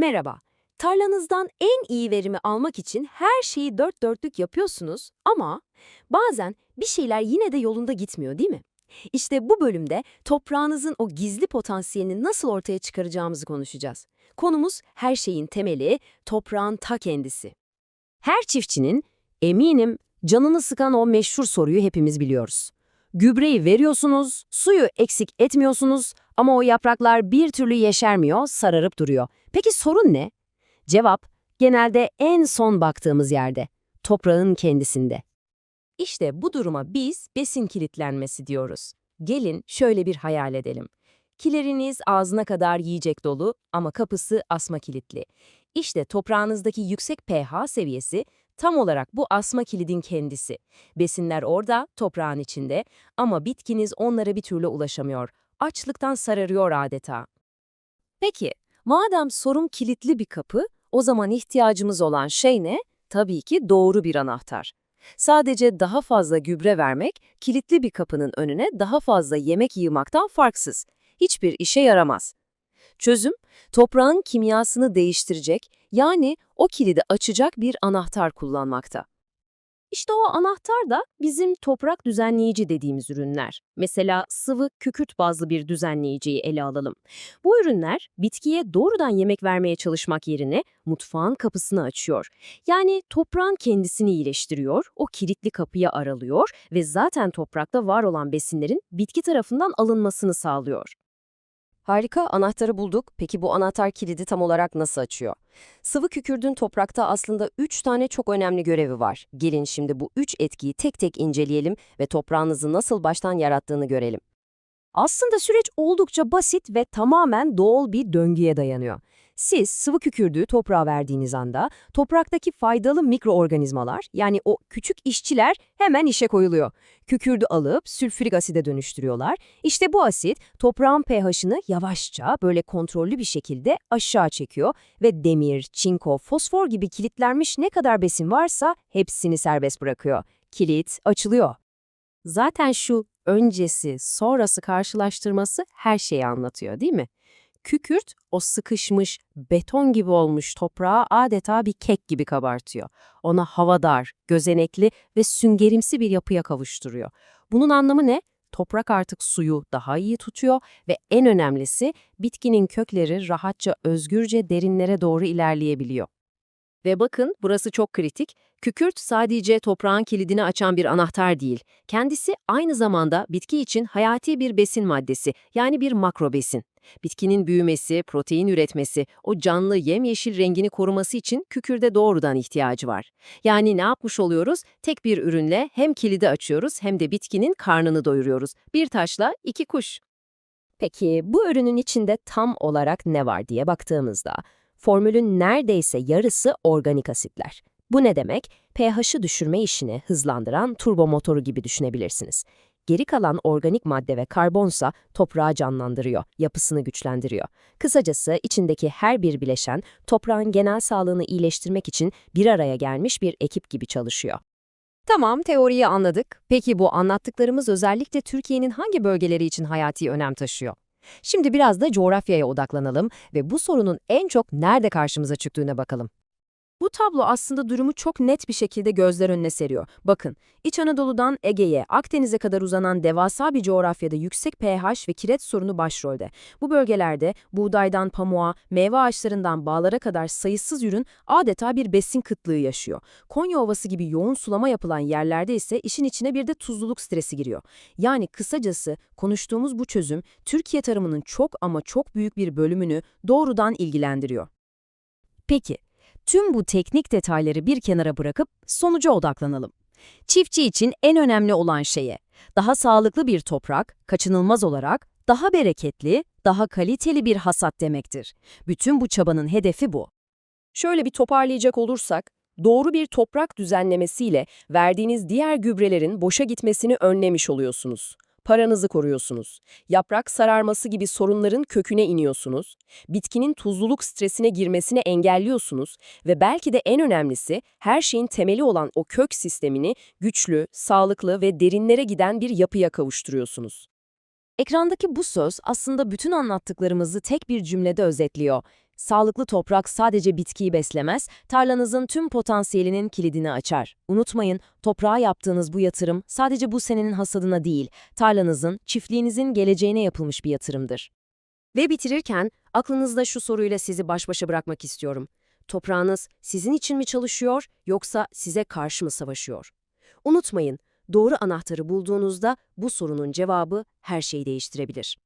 Merhaba. Tarlanızdan en iyi verimi almak için her şeyi dört dörtlük yapıyorsunuz ama bazen bir şeyler yine de yolunda gitmiyor değil mi? İşte bu bölümde toprağınızın o gizli potansiyelini nasıl ortaya çıkaracağımızı konuşacağız. Konumuz her şeyin temeli, toprağın ta kendisi. Her çiftçinin, eminim canını sıkan o meşhur soruyu hepimiz biliyoruz. Gübreyi veriyorsunuz, suyu eksik etmiyorsunuz ama o yapraklar bir türlü yeşermiyor, sararıp duruyor. Peki sorun ne? Cevap, genelde en son baktığımız yerde, toprağın kendisinde. İşte bu duruma biz besin kilitlenmesi diyoruz. Gelin şöyle bir hayal edelim. Kileriniz ağzına kadar yiyecek dolu ama kapısı asma kilitli. İşte toprağınızdaki yüksek pH seviyesi tam olarak bu asma kilidin kendisi. Besinler orada, toprağın içinde ama bitkiniz onlara bir türlü ulaşamıyor. Açlıktan sararıyor adeta. Peki, madem sorun kilitli bir kapı, o zaman ihtiyacımız olan şey ne? Tabii ki doğru bir anahtar. Sadece daha fazla gübre vermek, kilitli bir kapının önüne daha fazla yemek yığmaktan farksız. Hiçbir işe yaramaz. Çözüm, toprağın kimyasını değiştirecek, yani o kilidi açacak bir anahtar kullanmakta. İşte o anahtar da bizim toprak düzenleyici dediğimiz ürünler. Mesela sıvı kükürt bazlı bir düzenleyiciyi ele alalım. Bu ürünler bitkiye doğrudan yemek vermeye çalışmak yerine mutfağın kapısını açıyor. Yani toprağın kendisini iyileştiriyor, o kilitli kapıyı aralıyor ve zaten toprakta var olan besinlerin bitki tarafından alınmasını sağlıyor. Harika, anahtarı bulduk. Peki bu anahtar kilidi tam olarak nasıl açıyor? Sıvı kükürdün toprakta aslında 3 tane çok önemli görevi var. Gelin şimdi bu 3 etkiyi tek tek inceleyelim ve toprağınızı nasıl baştan yarattığını görelim. Aslında süreç oldukça basit ve tamamen doğal bir döngüye dayanıyor. Siz sıvı kükürdüğü toprağa verdiğiniz anda topraktaki faydalı mikroorganizmalar yani o küçük işçiler hemen işe koyuluyor. Kükürdü alıp sülfürik aside dönüştürüyorlar. İşte bu asit toprağın pH'ını yavaşça böyle kontrollü bir şekilde aşağı çekiyor ve demir, çinko, fosfor gibi kilitlenmiş ne kadar besin varsa hepsini serbest bırakıyor. Kilit açılıyor. Zaten şu öncesi, sonrası karşılaştırması her şeyi anlatıyor değil mi? Kükürt o sıkışmış, beton gibi olmuş toprağı adeta bir kek gibi kabartıyor. Ona havadar, gözenekli ve süngerimsi bir yapıya kavuşturuyor. Bunun anlamı ne? Toprak artık suyu daha iyi tutuyor ve en önemlisi bitkinin kökleri rahatça özgürce derinlere doğru ilerleyebiliyor. Ve bakın burası çok kritik. Kükürt sadece toprağın kilidini açan bir anahtar değil. Kendisi aynı zamanda bitki için hayati bir besin maddesi, yani bir makrobesin. Bitkinin büyümesi, protein üretmesi, o canlı yemyeşil rengini koruması için kükürde doğrudan ihtiyacı var. Yani ne yapmış oluyoruz? Tek bir ürünle hem kilidi açıyoruz hem de bitkinin karnını doyuruyoruz. Bir taşla iki kuş. Peki bu ürünün içinde tam olarak ne var diye baktığımızda, formülün neredeyse yarısı organik asitler. Bu ne demek? pH'ı düşürme işini hızlandıran turbo motoru gibi düşünebilirsiniz. Geri kalan organik madde ve karbonsa toprağı canlandırıyor, yapısını güçlendiriyor. Kısacası içindeki her bir bileşen toprağın genel sağlığını iyileştirmek için bir araya gelmiş bir ekip gibi çalışıyor. Tamam, teoriyi anladık. Peki bu anlattıklarımız özellikle Türkiye'nin hangi bölgeleri için hayati önem taşıyor? Şimdi biraz da coğrafyaya odaklanalım ve bu sorunun en çok nerede karşımıza çıktığına bakalım. Bu tablo aslında durumu çok net bir şekilde gözler önüne seriyor. Bakın, İç Anadolu'dan Ege'ye, Akdeniz'e kadar uzanan devasa bir coğrafyada yüksek pH ve kireç sorunu başrolde. Bu bölgelerde buğdaydan pamuğa, meyve ağaçlarından bağlara kadar sayısız ürün adeta bir besin kıtlığı yaşıyor. Konya Ovası gibi yoğun sulama yapılan yerlerde ise işin içine bir de tuzluluk stresi giriyor. Yani kısacası konuştuğumuz bu çözüm Türkiye tarımının çok ama çok büyük bir bölümünü doğrudan ilgilendiriyor. Peki, Tüm bu teknik detayları bir kenara bırakıp sonuca odaklanalım. Çiftçi için en önemli olan şeye, daha sağlıklı bir toprak, kaçınılmaz olarak daha bereketli, daha kaliteli bir hasat demektir. Bütün bu çabanın hedefi bu. Şöyle bir toparlayacak olursak, doğru bir toprak düzenlemesiyle verdiğiniz diğer gübrelerin boşa gitmesini önlemiş oluyorsunuz paranızı koruyorsunuz. Yaprak sararması gibi sorunların köküne iniyorsunuz. Bitkinin tuzluluk stresine girmesini engelliyorsunuz ve belki de en önemlisi her şeyin temeli olan o kök sistemini güçlü, sağlıklı ve derinlere giden bir yapıya kavuşturuyorsunuz. Ekrandaki bu söz aslında bütün anlattıklarımızı tek bir cümlede özetliyor. Sağlıklı toprak sadece bitkiyi beslemez, tarlanızın tüm potansiyelinin kilidini açar. Unutmayın, toprağa yaptığınız bu yatırım sadece bu senenin hasadına değil, tarlanızın, çiftliğinizin geleceğine yapılmış bir yatırımdır. Ve bitirirken aklınızda şu soruyla sizi baş başa bırakmak istiyorum. Toprağınız sizin için mi çalışıyor yoksa size karşı mı savaşıyor? Unutmayın, doğru anahtarı bulduğunuzda bu sorunun cevabı her şeyi değiştirebilir.